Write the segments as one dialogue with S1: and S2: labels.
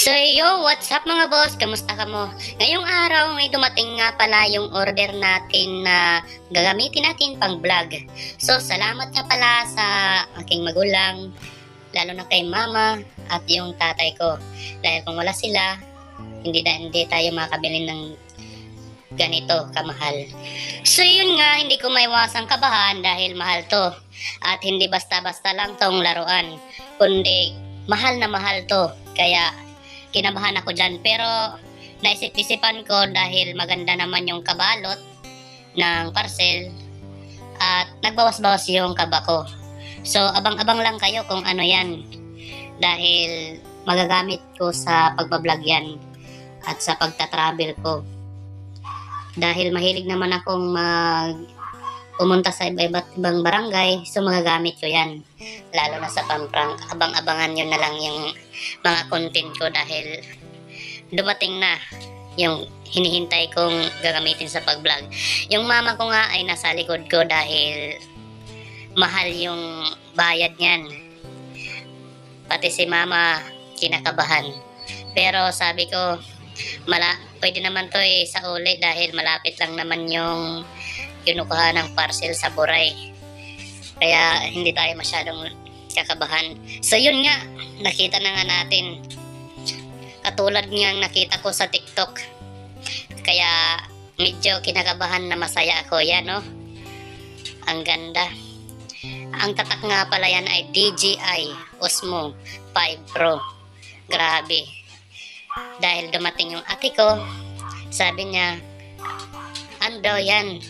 S1: So yo, what's up mga boss? Kamusta ka mo? Ngayong araw may dumating nga pala yung order natin na gagamitin natin pang vlog. So salamat nga pala sa aking magulang, lalo na kay mama at yung tatay ko. Dahil kung wala sila, hindi na hindi tayo makabili ng ganito kamahal. So yun nga, hindi ko maiwasang kabahan dahil mahal to. At hindi basta-basta lang tong laruan, kundi mahal na mahal to. Kaya kinabahan ako dyan. Pero naisip-isipan ko dahil maganda naman yung kabalot ng parcel at nagbawas-bawas yung kaba ko. So abang-abang lang kayo kung ano yan dahil magagamit ko sa pagbablog yan at sa pagta-travel ko. Dahil mahilig naman akong mag pumunta sa iba-iba't ibang barangay, so magagamit ko yan. Lalo na sa pamprang, abang-abangan yun na lang yung mga content ko dahil dumating na yung hinihintay kong gagamitin sa pag-vlog. Yung mama ko nga ay nasa likod ko dahil mahal yung bayad niyan. Pati si mama kinakabahan. Pero sabi ko, mala pwede naman to eh sa uli dahil malapit lang naman yung kinukuha ng parcel sa Boray. Kaya hindi tayo masyadong kakabahan. So yun nga, nakita na nga natin. Katulad niyang nakita ko sa TikTok. Kaya medyo kinakabahan na masaya ako yan, no? Ang ganda. Ang tatak nga pala yan ay DJI Osmo 5 Pro. Grabe. Dahil dumating yung ate ko, sabi niya, ano daw yan?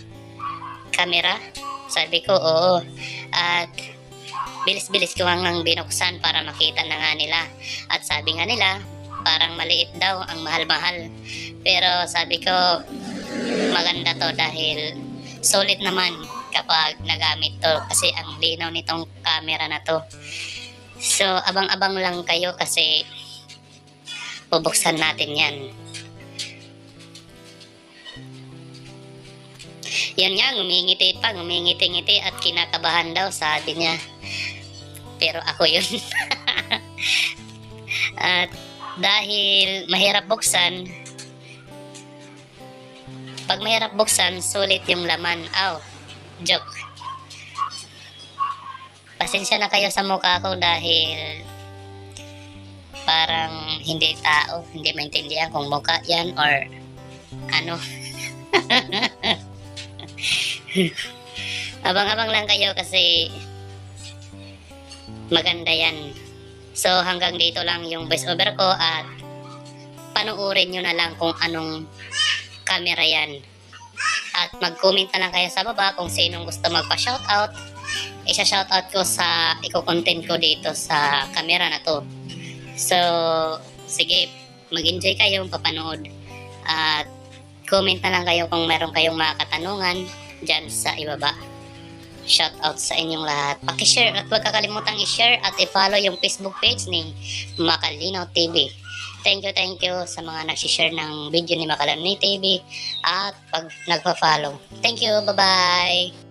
S1: Camera? Sabi ko, oo. At bilis-bilis ko hanggang binuksan para makita na nga nila. At sabi nga nila, parang maliit daw ang mahal-mahal. Pero sabi ko, maganda to dahil solid naman kapag nagamit to kasi ang linaw nitong camera na to. So, abang-abang lang kayo kasi bubuksan natin yan. Yan nga, ngumingiti pa, ngumingiti-ngiti at kinakabahan daw, sabi niya. Pero ako yun. at dahil mahirap buksan, pag mahirap buksan, sulit yung laman. Aw, joke. Pasensya na kayo sa mukha ko dahil parang hindi tao, hindi maintindihan kung mukha yan or ano. Abang-abang lang kayo kasi maganda yan. So hanggang dito lang yung voice over ko at panuorin nyo na lang kung anong camera yan. At mag-comment na lang kayo sa baba kung sinong gusto magpa-shoutout. Isa-shoutout ko sa iko-content ko dito sa camera na to. So, sige, mag-enjoy kayo papanood. At comment na lang kayo kung meron kayong mga katanungan dyan sa ibaba. Shout out sa inyong lahat. Pakishare at huwag kakalimutang i-share at i-follow yung Facebook page ni Makalinaw TV. Thank you, thank you sa mga nagsishare ng video ni Makalinaw TV at pag nagpa-follow. Thank you, bye-bye!